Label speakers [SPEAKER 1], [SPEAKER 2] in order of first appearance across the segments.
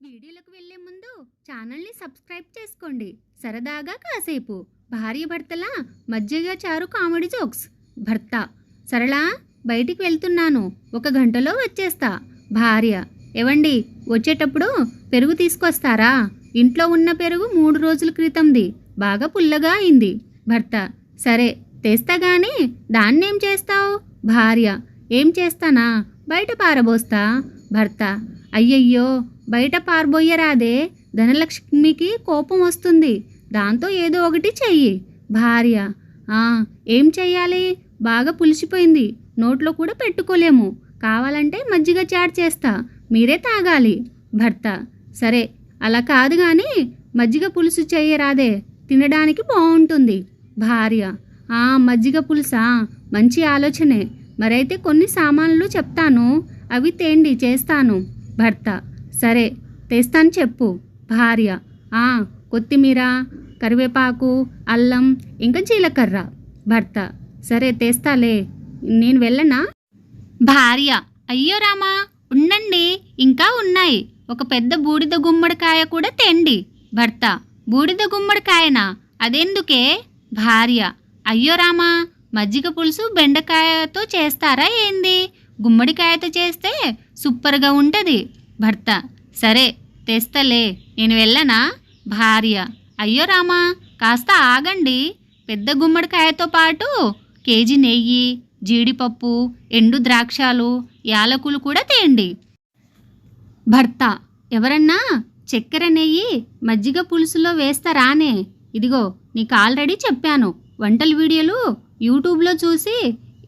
[SPEAKER 1] వీడియోలకు వెళ్ళే ముందు ఛానల్ని సబ్స్క్రైబ్ చేసుకోండి. సరదాగా కాసేపు. భార్య భర్తల మధ్యగా చారు కామెడీ జోక్స్. భర్త సరళ బయటికి వెళ్తున్నాను. ఒక గంటలో వచ్చేస్తా. భార్య ఏవండి వచ్చేటప్పుడు పెరుగు తీసుకొస్తారా? ఇంట్లో ఉన్న పెరుగు మూడు రోజుల క్రితంది. బాగా పుల్లగా అయింది. భర్త సరే తెస్తా కానీ దాన్నేం చేస్తావు? భార్య ఏం చేస్తానా? బయట పారబోస్తా. భర్త అయ్యయ్యో బయట పారబోయ్యరాదే ధనలక్ష్మికి కోపం వస్తుంది. దాంతో ఏదో ఒకటి చెయ్యి. భార్య ఏం చెయ్యాలి? బాగా పులిసిపోయింది. నోట్లో కూడా పెట్టుకోలేము. కావాలంటే మజ్జిగ చాట్ చేస్తా. మీరే తాగాలి. భర్త సరే అలా కాదు కానీ మజ్జిగ పులుసు చెయ్యరాదే. తినడానికి బాగుంటుంది భార్య "ఆ, మజ్జిగ పులుసా? మంచి ఆలోచనే. మరైతే కొన్ని సామాన్లు చెప్తాను. అవి తేండి చేస్తాను. భర్త సరే తెస్తాను చెప్పు. భార్య "ఆ, కొత్తిమీర కరివేపాకు అల్లం ఇంకా జీలకర్ర. భర్త సరే తెస్తాలే. నేను వెళ్ళనా? భార్య అయ్యో రామా ఉండండి. ఇంకా ఉన్నాయి. ఒక పెద్ద బూడిద గుమ్మడికాయ కూడా తెండి. భర్త బూడిద గుమ్మడికాయనా? అదెందుకే? భార్య అయ్యో రామా మజ్జిగ పులుసు బెండకాయతో చేస్తారా ఏంది? గుమ్మడికాయతో చేస్తే సూపర్గా ఉంటుంది. భర్త సరే తెస్తలే నేను వెళ్ళనా? భార్య అయ్యో రామా కాస్త ఆగండి. పెద్ద గుమ్మడికాయతో పాటు కేజీ నెయ్యి జీడిపప్పు ఎండు ద్రాక్షాలు యాలకులు కూడా తేయండి. భర్త ఎవరన్నా చక్కెర నెయ్యి మజ్జిగ పులుసులో వేస్తారానే ఇదిగో నీకు ఆల్రెడీ చెప్పాను. వంటల వీడియోలు యూట్యూబ్లో చూసి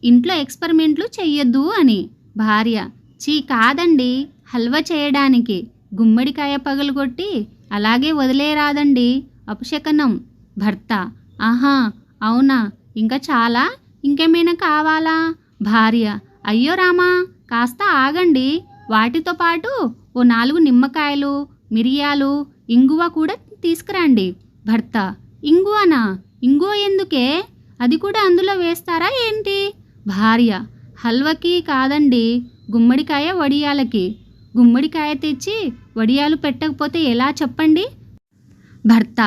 [SPEAKER 1] ఇంట్లో ఎక్స్పెరిమెంట్లు చెయ్యొద్దు అని. భార్య చీ కాదండి హల్వా చేయడానికి. గుమ్మడికాయ పగలగొట్టి అలాగే వదిలేరాదండి. అపశకనం. భర్త ఆహా అవునా ఇంకా చాలా ఇంకేమైనా కావాలా? భార్య అయ్యో రామా కాస్త ఆగండి. వాటితో పాటు ఓ నాలుగు నిమ్మకాయలు మిరియాలు ఇంగువ కూడా తీసుకురండి. భర్త ఇంగువనా? ఇంగువ ఎందుకే? అది కూడా అందులో వేస్తారా ఏంటి? భార్య హల్వకి కాదండి గుమ్మడికాయ వడియాలకి. గుమ్మడికాయ తెచ్చి వడియాలు పెట్టకపోతే ఎలా చెప్పండి? భర్త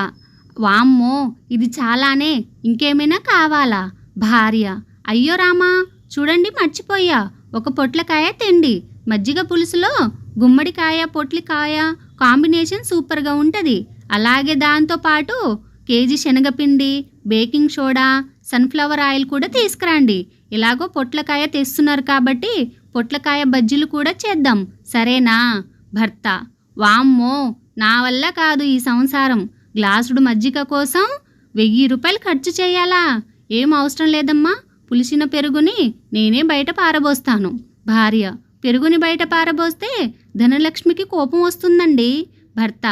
[SPEAKER 1] వామ్మో ఇది చాలానే ఇంకేమైనా కావాలా? భార్య అయ్యో రామా చూడండి మర్చిపోయా ఒక పొట్లకాయ తిండి. మజ్జిగ పులుసులో గుమ్మడికాయ పొట్లికాయ కాంబినేషన్ సూపర్గా ఉంటుంది. అలాగే దాంతో పాటు కేజీ శనగపిండి బేకింగ్ సోడా సన్ఫ్లవర్ ఆయిల్ కూడా తీసుకురండి. ఇలాగో పొట్లకాయ తెస్తున్నారు కాబట్టి పొట్లకాయ బజ్జీలు కూడా చేద్దాం. సరేనా? భర్త. వామ్మో! నా వల్ల కాదు ఈ సంసారం. గ్లాసుడు మజ్జిగ కోసం వెయ్యి రూపాయలు ఖర్చు చేయాలా? ఏం అవసరం లేదమ్మా. పులిసిన పెరుగుని నేనే బయట పారబోస్తాను. భార్య పెరుగుని బయట పారబోస్తే ధనలక్ష్మికి కోపం వస్తుందండి. భర్త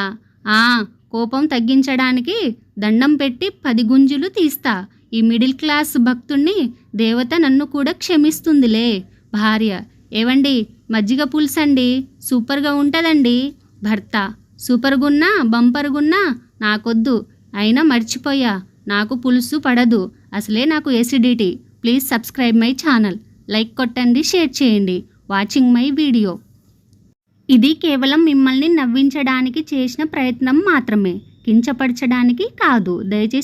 [SPEAKER 1] ఆ కోపం తగ్గించడానికి దండం పెట్టి పది గుంజులు తీస్తా. ఈ మిడిల్ క్లాస్ భక్తుణ్ణి దేవత నన్ను కూడా క్షమిస్తుందిలే. భార్య ఏవండి? మజ్జిగ పులుసండి? సూపర్గా ఉంటుందండి. భర్త సూపర్గున్నా బంపర్గున్నా నాకొద్దు. అయినా మర్చిపోయా నాకు పులుసు పడదు. అసలే నాకు acidity. Please subscribe my channel. Like కొట్టండి షేర్ చేయండి. Watching my video. ఇది కేవలం మిమ్మల్ని నవ్వించడానికి చేసిన ప్రయత్నం మాత్రమే. కించపరచడానికి కాదు. దయచేసి